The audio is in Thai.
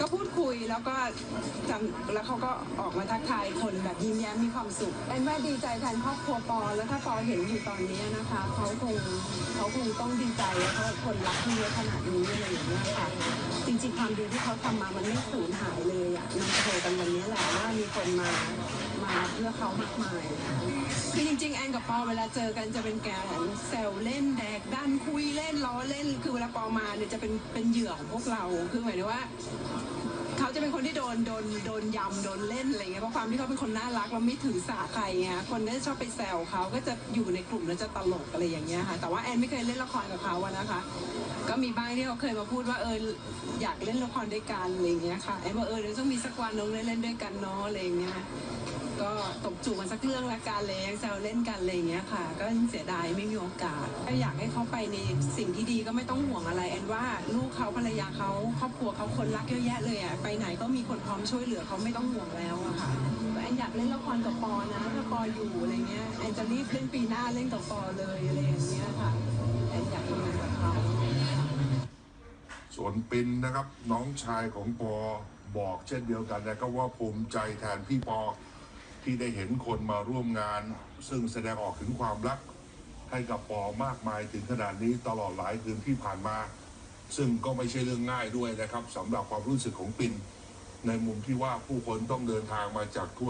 ก็พูดคุยแล้วก็จำแล้วเขาก็ออกมาทักทายคนแบบยิ้มแย้มมีความสุขแอนว่าดีใจแทนครอบครัวปอแล้วถ้าปอเห็นอยู่ตอนนี้นะคะเขาคงเขาคงต้องดีใจเพราะคนรักเขาเยอะขนาดนี้อะไรอย่างเงี้ยค่ะจริงๆความดีที่เขาทำมามันไม่สูญหายเลยอะนโชว์กันวันนี้แหละว่ามีคนมามาเพื่อเขามากมายคือจริงๆแอนกับปอเวลาเจอกันจะเป็นแการแซวเล่นแดกดันคุยเล่นล้อเล่นคือเวลาปอมาเนี่ยจะเป็นเป็นเหยื่อของพวกเราคือหมายถึงว่า เขาจะเป็นคนที่โดนโดนโดนยำโดนเล่นอะไรเงี้ยเพราะความที่เขาเป็นคนน่ารักแล้วไม่ถือสาใครไงคนก็จะชอบไปแซวเขาก็จะอยู่ในกลุ่มแล้วจะตลกอะไรอย่างเงี้ยค่ะ แต่ว่าแอนไม่เคยเล่นละครกับเขาอะนะคะ ก็มีบ้างที่เขาเคยมาพูดว่าเอออยากเล่นละครด้วยกันอะไรเงี้ยค่ะแอนบอกเออเดี๋ยวต้องมีสักวันน้องได้เล่นด้วยกันเนาะอะไรเงี้ยก็ตบจูบกันสักเรื่องละกันเลยยังแซวเล่นกันอะไรเงี้ยค่ะ ก็เสียดายไม่มีโอกาสก็อยากให้เขาไปในสิ่งที่ดีก็ไม่ต้องห่วงอะไรแอนว่าลูกเขาภรรยาเขาครอบครัวเขาคนรักเยอะแยะเลยอะไปไหนก็มีคนพร้อมช่วยเหลือเขาไม่ต้องห่วงแล้วอะค่ะแอนอยากเล่นละครกับปอนะถ้าปออยู่อะไรเงี้ยแอนจะรีบเล่นปีหน้าเล่นกับปอเลยอะไรอย่างเงี้ยค่ะแอนอยากทำงานกับเขาส่วนปินนะครับน้องชายของปอบอกเช่นเดียวกันนะครับว่าภูมิใจแทนพี่ปอที่ได้เห็นคนมาร่วมงาน ซึ่งแสดงออกถึงความรักให้กับปอมากมายถึงขนาดนี้ตลอดหลายคืนที่ผ่านมา ซึ่งก็ไม่ใช่เรื่องง่ายด้วยนะครับสำหรับความรู้สึกของปินในมุมที่ว่าผู้คนต้องเดินทางมาจากทั่ว